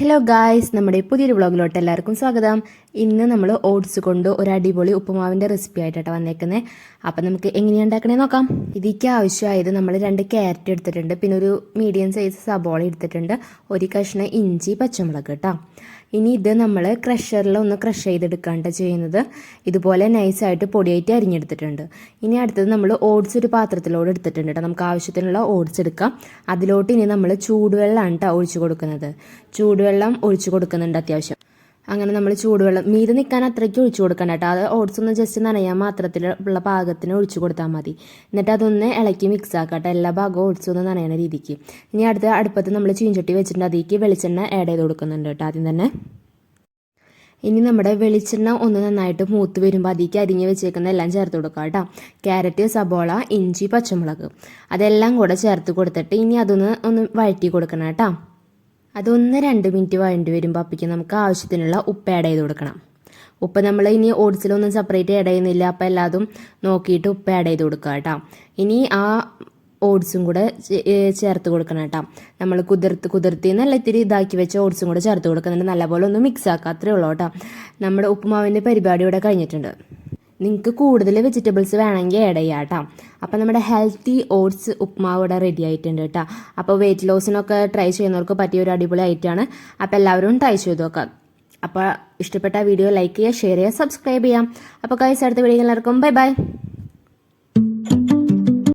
Hello guys നമ്മുടെ പുതിയൊരു വ്ളോഗിലോട്ട് എല്ലാവർക്കും സ്വാഗതം. ഇന്ന് നമ്മൾ ഓട്സ് കൊണ്ട് ഒരു അടിപൊളി ഉപ്പുമാവിന്റെ റെസിപ്പി ആയിട്ടാണ് വന്നേക്കുന്നത് അപ്പം നമുക്ക് എങ്ങനെയാണ് ഉണ്ടാക്കണേ നോക്കാം. ഇതിക്ക് ആവശ്യമായത് നമ്മൾ രണ്ട് ക്യാരറ്റ് എടുത്തിട്ടുണ്ട്. പിന്നെ ഒരു മീഡിയം സൈസ് സബോള എടുത്തിട്ടുണ്ട്. ഒരു കഷ്ണം ഇഞ്ചി പച്ചമുളക് കേട്ടോ ഇനി ഇത് നമ്മൾ ക്രഷറിൽ ഒന്ന് ക്രഷ് ചെയ്തെടുക്കാണ്ട് ചെയ്യുന്നത് ഇതുപോലെ നൈസായിട്ട് പൊടിയായിട്ട് അരിഞ്ഞെടുത്തിട്ടുണ്ട്. ഇനി അടുത്തത് നമ്മൾ ഓട്സ് ഒരു പാത്രത്തിലോട് എടുത്തിട്ടുണ്ട് കേട്ടോ നമുക്ക് ആവശ്യത്തിനുള്ള ഓട്സ് എടുക്കാം. അതിലോട്ട് ഇനി നമ്മൾ ചൂടുവെള്ളമാണ് കേട്ടോ ഒഴിച്ചു കൊടുക്കുന്നത്. ചൂടുവെള്ളം ഒഴിച്ചു കൊടുക്കുന്നുണ്ട് അത്യാവശ്യം. അങ്ങനെ നമ്മൾ ചൂടുവെള്ളം മീത് നിൽക്കാൻ അത്രയ്ക്ക് ഒഴിച്ചു കൊടുക്കണം കേട്ടോ. അത് ഓട്സ് ഒന്ന് ജസ്റ്റ് നനയാൻ മാത്രത്തിലുള്ള പാകത്തിന് ഒഴിച്ചു കൊടുത്താൽ മതി. എന്നിട്ട് അതൊന്ന് ഇളക്കി മിക്സ് ആക്കട്ടെ. എല്ലാ ഭാഗവും ഓട്സ് ഒന്ന് നനയണ രീതിക്ക്. ഇനി അടുത്ത അടുപ്പത്ത് നമ്മൾ ചീഞ്ചട്ടി വെച്ചിട്ടുണ്ട്. അതിലേക്ക് വെളിച്ചെണ്ണ ആഡ് ചെയ്ത് കൊടുക്കുന്നുണ്ട് കേട്ടോ ആദ്യം തന്നെ. ഇനി നമ്മുടെ വെളിച്ചെണ്ണ ഒന്ന് നന്നായിട്ട് മൂത്ത് വരുമ്പോൾ അതിലേക്ക് അരിഞ്ഞ് വെച്ചേക്കുന്ന എല്ലാം ചേർത്ത് കൊടുക്കുക കേട്ടോ. ക്യാരറ്റ് സബോള ഇഞ്ചി പച്ചമുളക്. അതെല്ലാം കൂടെ ചേർത്ത് കൊടുത്തിട്ട് ഇനി അതൊന്ന് ഒന്ന് വഴറ്റി കൊടുക്കണം കേട്ടോ. അതൊന്ന് രണ്ട് മിനിറ്റ് വഴണ്ടി വരുമ്പോൾ അപ്പിക്ക് നമുക്ക് ആവശ്യത്തിനുള്ള ഉപ്പ് ആഡ് ചെയ്ത് കൊടുക്കണം. ഉപ്പ് നമ്മൾ ഇനി ഓട്സിലൊന്നും സെപ്പറേറ്റ് ആഡ് ചെയ്യുന്നില്ല. അപ്പോൾ എല്ലാതും നോക്കിയിട്ട് ഉപ്പ് ആഡ് ചെയ്ത് കൊടുക്കുക കേട്ടോ. ഇനി ആ ഓട്സും കൂടെ ചേർത്ത് കൊടുക്കണം കേട്ടോ. നമ്മൾ കുതിർത്ത് കുതിർത്തി നല്ല ഇത്തിരി ഇതാക്കി വെച്ച ഓട്സും കൂടെ ചേർത്ത് കൊടുക്കുന്നുണ്ട്. നല്ലപോലെ ഒന്ന് മിക്സ് ആക്കുക അത്രേ ഉള്ളൂ കേട്ടോ. നമ്മുടെ ഉപ്പുമാവിന്റെ പരിപാടി ഇവിടെ കഴിഞ്ഞിട്ടുണ്ട്. നിങ്ങൾക്ക് കൂടുതൽ വെജിറ്റബിൾസ് വേണമെങ്കിൽ ആഡ് ചെയ്യാം കേട്ടോ അപ്പോൾ നമ്മുടെ ഹെൽത്തി ഓട്സ് ഉപ്മാവ് ഇവിടെ റെഡി ആയിട്ടുണ്ട് കേട്ടോ അപ്പോൾ വെയിറ്റ് ലോസിനൊക്കെ ട്രൈ ചെയ്യുന്നവർക്ക് പറ്റിയ ഒരു അടിപൊളി ആയിട്ടാണ് അപ്പോൾ എല്ലാവരും ട്രൈ ചെയ്ത് നോക്കാം. അപ്പോൾ ഇഷ്ടപ്പെട്ട വീഡിയോ ലൈക്ക് ചെയ്യുക ഷെയർ ചെയ്യുക സബ്സ്ക്രൈബ് ചെയ്യാം. അപ്പോൾ കൈസ് അടുത്ത വീഡിയോ എല്ലാവർക്കും ബൈ ബൈ